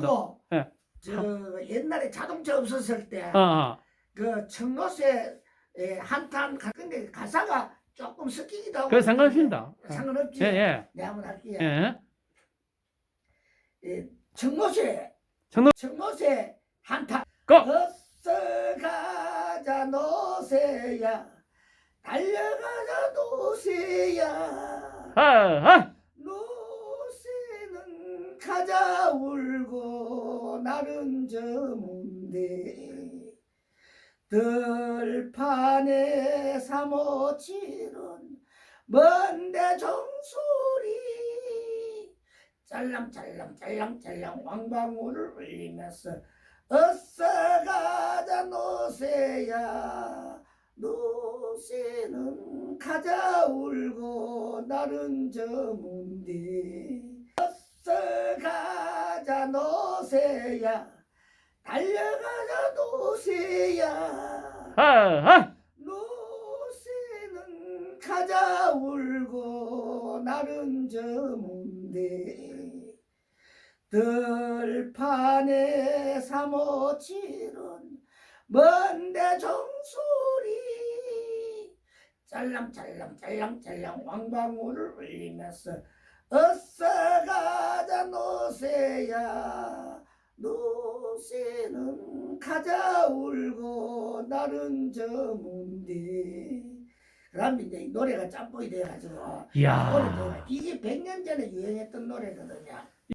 그리고 예. 저 옛날에 자동차 없었을 때 어, 어. 그 청로세 한탄 근데 가사가 조금 섞이기도 하고 그 상관없습니다. 상관없지 예, 예. 내가 한번 할게요 예. 예, 청로세 청로- 청로세 한탄 고! 어서 가자 노세야 달려가자 노세야 아, 아. 노새는 가자 울 고 나는 저문데 들판에 사모치는 먼데 종소리. 짤랑짤랑 짤랑짤랑 왕방울을 울리면서 어서 가자 노새야. 노새는 가자 울고 나는 저문데 노새야. 달려가자 노새야. 아, 아. 노새는 가자 울고 나는 저문데 들판에 사모치는 먼데 종소리. 짤랑짤랑 짤랑짤랑 왕방울을 울리면서 어서 가자 노새야 노새는 가자 울고 나는 저문데 그다음 이제 이 노래가 짬뽕이 돼가지고 이야. 노래 이게 100년 전에 유행했던 노래거든요